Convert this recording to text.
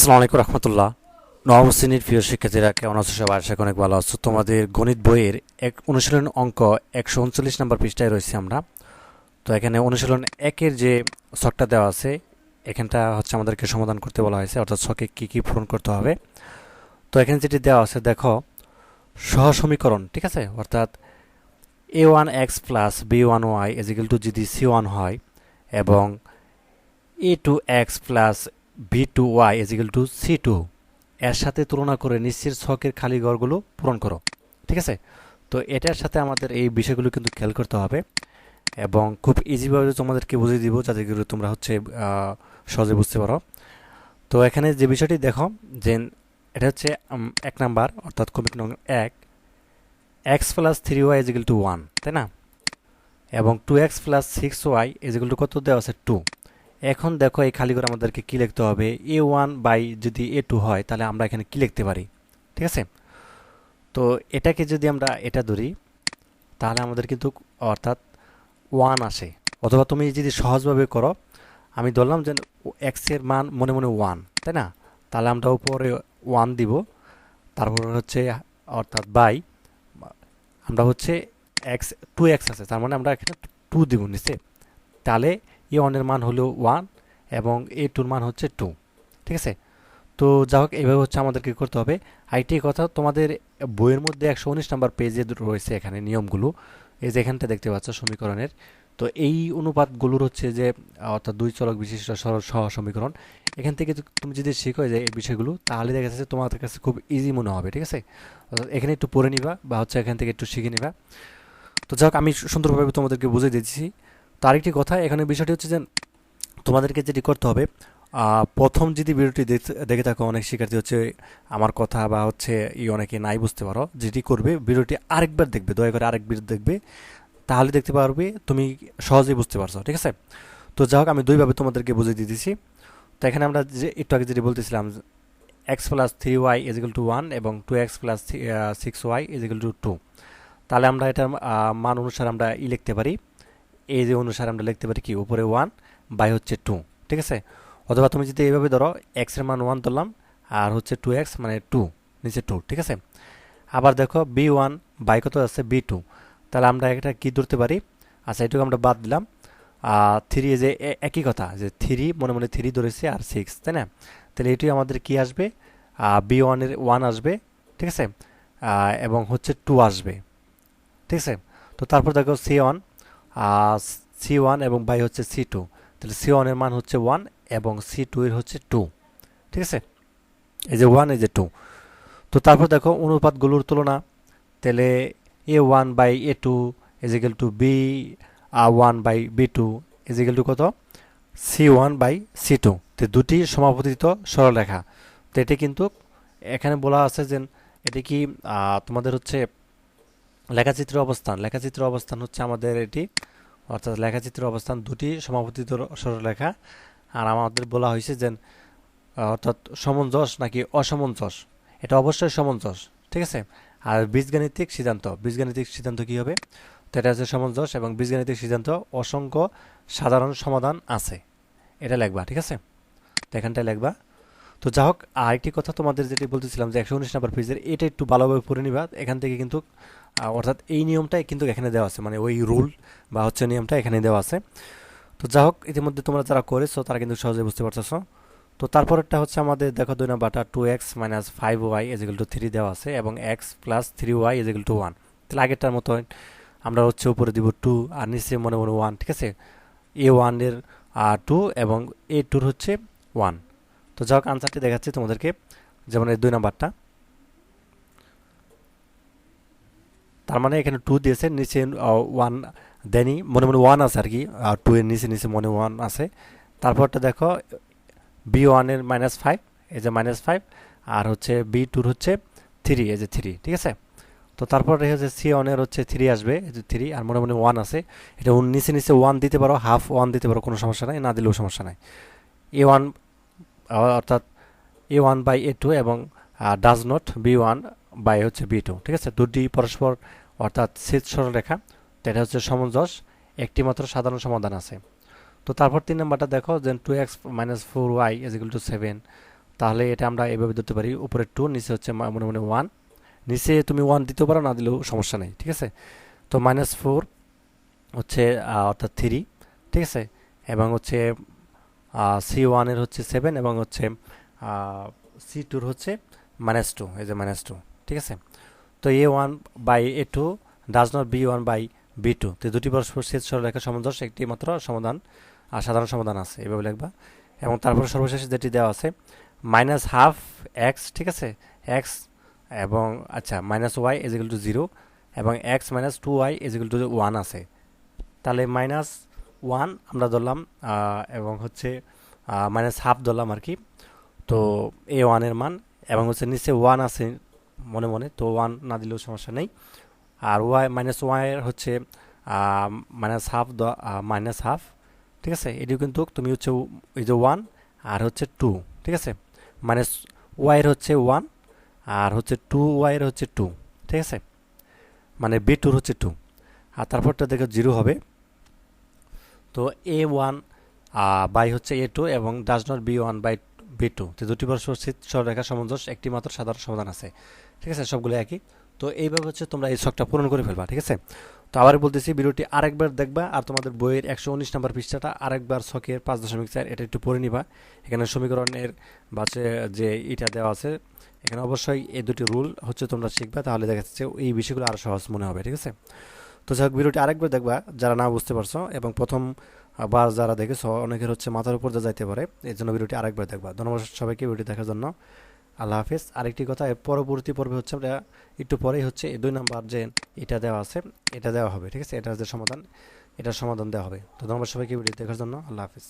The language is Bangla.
আসসালামু আলাইকুম রহমতুল্লাহ। নবম শ্রেণির প্রিয় শিক্ষার্থীরা, কেমন আছো সবাই? আশা অনেক ভালো আছো। তোমাদের গণিত বইয়ের এক অনুশীলন অঙ্ক একশো উনচল্লিশ নম্বর পৃষ্ঠায় রয়েছে আমরা। তো এখানে অনুশীলন একের যে ছকটা দেওয়া আছে, এখানটা হচ্ছে আমাদেরকে সমাধান করতে বলা হয়েছে, অর্থাৎ ছকে কী কী পূরণ করতে হবে। তো এখানে যেটি দেওয়া আছে, দেখো সহ সমীকরণ, ঠিক আছে? অর্থাৎ A one X plus B one Y equal to যদি সি ওয়ান হয়, এবং A two X plus B two Y equal to C two এর সাথে তুলনা করে নিশ্চিত ছকের খালি ঘরগুলো পূরণ করো। ঠিক আছে? তো এটার সাথে আমাদের এই বিষয়গুলো কিন্তু খেয়াল করতে হবে এবং খুব ইজিভাবে তোমাদেরকে বুঝিয়ে দিব যাতে করে তোমরা হচ্ছে সহজে বুঝতে পারো। তো এখানে যে বিষয়টি দেখো, যে এটা হচ্ছে এক নাম্বার, অর্থাৎ কমিক নং এক। X plus three Y equal to one তাই না? এবং two X plus six Y equal to কত দেওয়া আছে? টু এখন দেখো এই খালি করে আমাদেরকে কি লিখতে হবে? এ ওয়ান বাই যদি এ টু হয়, তাহলে আমরা এখানে কি লিখতে পারি? ঠিক আছে? তো এটাকে যদি আমরা এটা ধরি, তাহলে আমাদের কিন্তু অর্থাৎ ওয়ান আসে। অথবা তুমি যদি সহজভাবে করো, আমি ধরলাম যে এক্সের মান মনে মনে ওয়ান তাই না? তাহলে আমরা উপরে ওয়ান দিব, তারপর হচ্ছে অর্থাৎ বাই আমরা হচ্ছে এক্স টু এক্স আছে, তার মানে আমরা এখানে টু দিব নিচে। তাহলে এ ওয়ানের মান হলো ওয়ান এবং এ টুর মান হচ্ছে টু ঠিক আছে? তো যা হোক এইভাবে হচ্ছে আমাদের কী করতে হবে। আইটি কথা, তোমাদের বইয়ের মধ্যে একশো উনিশ নাম্বার পেজে রয়েছে এখানে নিয়মগুলো। এই যে এখানটা দেখতে পাচ্ছ সমীকরণের। তো এই অনুপাতগুলোর হচ্ছে যে, অর্থাৎ দুই চলক বিশিষ্ট সরল সহ সমীকরণ। এখান থেকে তুমি যদি শিখো যে এই বিষয়গুলো, তাহলে দেখা যাচ্ছে তোমাদের কাছে খুব ইজি মনে হবে, ঠিক আছে? এখানে একটু পড়ে নিবা বা হচ্ছে এখান থেকে একটু শিখে নিবা। তো যাই হোক, আমি সুন্দরভাবে তোমাদেরকে বুঝিয়ে দিচ্ছি। তো আরেকটি কথা, এখানে বিষয়টি হচ্ছে যে তোমাদেরকে যেটি করতে হবে প্রথম যদি ভিডিওটি দেখে থাকো, অনেক শিক্ষার্থী হচ্ছে আমার কথা বা হচ্ছে ই অনেকে নাই বুঝতে পারো, যেটি করবে, ভিডিওটি আরেকবার দেখবে, দয়া করে আরেকবার দেখবে, তাহলে দেখতে পারবে তুমি সহজেই বুঝতে পারছ, ঠিক আছে? তো যাই হোক, আমি দুইভাবে তোমাদেরকে বুঝিয়ে দিয়ে তো এখানে আমরা যে, একটু আগে যেটি বলতেছিলাম X plus three Y equal to one এবং two X plus six Y equal to two তাহলে আমরা এটার মান অনুসারে আমরা ই লিখতে পারি। এই যে অনুসারে আমরা লিখতে পারি কি? উপরে ওয়ান বাই হচ্ছে টু ঠিক আছে? অথবা তুমি যদি এইভাবে ধরো এক্সের মান ওয়ান ধরলাম, আর হচ্ছে টু এক্স মানে টু নিচে টু ঠিক আছে? আবার দেখো বি ওয়ান বাই কত আছে? বি টু তাহলে আমরা এটা কি ধরতে পারি? আচ্ছা এটুকু আমরা বাদ দিলাম। থ্রি যে একই কথা, যে থ্রি মনে মনে থ্রি ধরেছে, আর সিক্স তাই না? তাহলে এটি আমাদের কি আসবে? বি ওয়ানের ওয়ান আসবে, ঠিক আছে? এবং হচ্ছে টু আসবে, ঠিক আছে? তো তারপর দেখো সি ওয়ান সি ওয়ান এবং বাই হচ্ছে সি টু তাহলে সি ওয়ানের মান হচ্ছে ওয়ান এবং সি টু এর হচ্ছে টু ঠিক আছে? এই যে ওয়ান এই যে টু তো তারপর দেখো অনুপাতগুলোর তুলনা। তাহলে A one by A two equal to B one by B two equal to কত? C one by C two তো দুটি সমাপতিত সরলরেখা। তো এটি কিন্তু এখানে বলা আছে যে এটি কি তোমাদের হচ্ছে লেখাচিত্র অবস্থান। লেখাচিত্র অবস্থান হচ্ছে আমাদের এটি। অর্থাৎ লেখাচিত্র অবস্থান দুটি সমাপতিত সরলরেখা আর আমাদের বলা হয়েছে যে, অর্থাৎ সমঞ্জস নাকি অসমঞ্জস। এটা অবশ্যই সমঞ্জস, ঠিক আছে? আর বীজগাণিতিক সিদ্ধান্ত। বীজগাণিতিক সিদ্ধান্ত কি হবে? তো এটা হচ্ছে সমঞ্জস এবং বীজগাণিতিক সিদ্ধান্ত অসংখ্য সাধারণ সমাধান আছে। এটা লেখবা, ঠিক আছে? তো এখানটায় লিখবা। তো যা হোক, আরেকটি কথা তোমাদের যেটি বলতেছিলাম যে একশো উনিশ নাম্বার পেজের এটা একটু ভালোভাবে পড়ে নিবা। এখান থেকে কিন্তু অর্থাৎ এই নিয়মটাই কিন্তু এখানে দেওয়া আছে। মানে ওই রুল বা হচ্ছে নিয়মটা এখানে দেওয়া আছে। তো যা হোক, ইতিমধ্যে তোমরা যারা করেছ, তারা কিন্তু সহজে বুঝতে পারতেছো। তো তারপরেরটা হচ্ছে আমাদের, দেখো দুই নাম্বারটা two X minus five Y equal to three দেওয়া আছে, এবং X plus three Y equal to one তাহলে আগেরটার মতো আমরা হচ্ছে উপরে দিব টু আর নিচে মনে মনে ওয়ান ঠিক আছে? এ ওয়ানের টু এবং এ টুর হচ্ছে ওয়ান তো যাই হোক আনসারটি দেখাচ্ছি তোমাদেরকে। যেমন এই দুই নাম্বারটা। তার মানে এখানে টু দিয়েছে, নিচে ওয়ান দেনি মনে মনে ওয়ান আছে আর কি আর টু এর নিচে নিচে মনে ওয়ান আছে। তারপরটা দেখো বি ওয়ানের মাইনাস ফাইভ এই যে মাইনাস ফাইভ আর হচ্ছে বি টুর হচ্ছে থ্রি এই যে থ্রি ঠিক আছে? তো তারপরে হচ্ছে সি ওয়ানের হচ্ছে থ্রি আসবে যে থ্রি আর মনে মনে ওয়ান আছে। এটা নিচে নিচে ওয়ান দিতে পারো হাফ ওয়ান দিতে পারো, কোনো সমস্যা নাই, না দিলেও সমস্যা নাই। এ ওয়ান অর্থাৎ A one by A two এবং does not B one by হচ্ছে বি টু ঠিক আছে? দুটি পরস্পর অর্থাৎ শেষ সরলরেখা, তো এটা হচ্ছে সমঞ্জস একটি মাত্র সাধারণ সমাধান আছে। তো তারপর তিন নাম্বারটা দেখো যে two X minus four Y is equal to seven তাহলে এটা আমরা এভাবে ধরতে পারি, উপরে টু নিচে হচ্ছে মনে মনে ওয়ান নিচে তুমি ওয়ান দিতে পারো, না দিলেও সমস্যা নেই, ঠিক আছে? তো মাইনাস ফোর হচ্ছে অর্থাৎ থ্রি ঠিক আছে? এবং হচ্ছে সি ওয়ানের হচ্ছে সেভেন এবং হচ্ছে সি টুর হচ্ছে মাইনাস টু এই যে মাইনাস টু ঠিক আছে? তো A one by A two does not B one by B two তো দুটি পরস্পর শেষ সরলরেখা সমান্তরাল একটি মাত্র সমাধান আর সাধারণ সমাধান আছে, এভাবে লিখবা। এবং তারপর সর্বশেষে যেটি দেওয়া আছে মাইনাস হাফ এক্স ঠিক আছে? এক্স এবং আচ্ছা minus Y equal to zero এবং X minus two Y equal to one আছে। তাহলে মাইনাস ওয়ান আমরা ধরলাম এবং হচ্ছে মাইনাস হাফ ধরলাম আর কি। তো এ ওয়ানের মান এবং হচ্ছে নিচে ওয়ান আছে মনে মনে তো ওয়ান না দিলেও সমস্যা নেই। আর ওয়াই মাইনাস ওয়াইয়ের হচ্ছে মাইনাস হাফ মাইনাস হাফ ঠিক আছে? এটিও কিন্তু তুমি হচ্ছে এই যে ওয়ান আর হচ্ছে টু ঠিক আছে? মাইনাস ওয়াইয়ের হচ্ছে ওয়ান আর হচ্ছে টু ওয়াইয়ের হচ্ছে টু ঠিক আছে? মানে বি টুর হচ্ছে টু আর তারপরটা দেখো জিরো হবে। তো এ ওয়ান বাই হচ্ছে এ টু এবং does not B one by B two তো দুটি পরস্পর সরলরেখা সামঞ্জস্য, একটি মাত্র সাধারণ সমাধান আছে। ঠিক আছে, সবগুলো একই। তো এইভাবে হচ্ছে তোমরা এই শখটা পূরণ করে ফেলবা, ঠিক আছে? তো আবার বলতেছি, ভিডিওটি আরেকবার দেখবা আর তোমাদের বইয়ের একশো উনিশ নাম্বার পৃষ্ঠাটা আরেকবার শখের পাঁচ দশমিক চার এটা একটু পড়ে নিবা। এখানে সমীকরণের বা যে- যে ইটা দেওয়া আছে, এখানে অবশ্যই এই দুটি রুল হচ্ছে তোমরা শিখবা, তাহলে দেখা যাচ্ছে এই বিষয়গুলো আরও সহজ মনে হবে, ঠিক আছে? তো যাই হোক, ভিডিওটি আরেকবার দেখবা, যারা না বুঝতে পারছ, এবং প্রথম বার যারা দেখেছ, অনেকের হচ্ছে মাথার উপর দিয়ে যাইতে পারে এই জন্য ভিডিওটি আরেকবার দেখবা। ধন্যবাদ সবাইকে ভিডিও দেখার জন্য। আল্লাহ হাফিজ। আরেকটি কথা, এর পরবর্তী পর্বে হচ্ছে আমরা একটু পরেই হচ্ছে এই দুই নাম্বার যে এটা দেওয়া আছে, এটা দেওয়া হবে, ঠিক আছে? এটা যে সমাধান, এটার সমাধান দেওয়া হবে। তো ধন্যবাদ সবাইকে ভিডিও দেখার জন্য। আল্লাহ হাফিজ।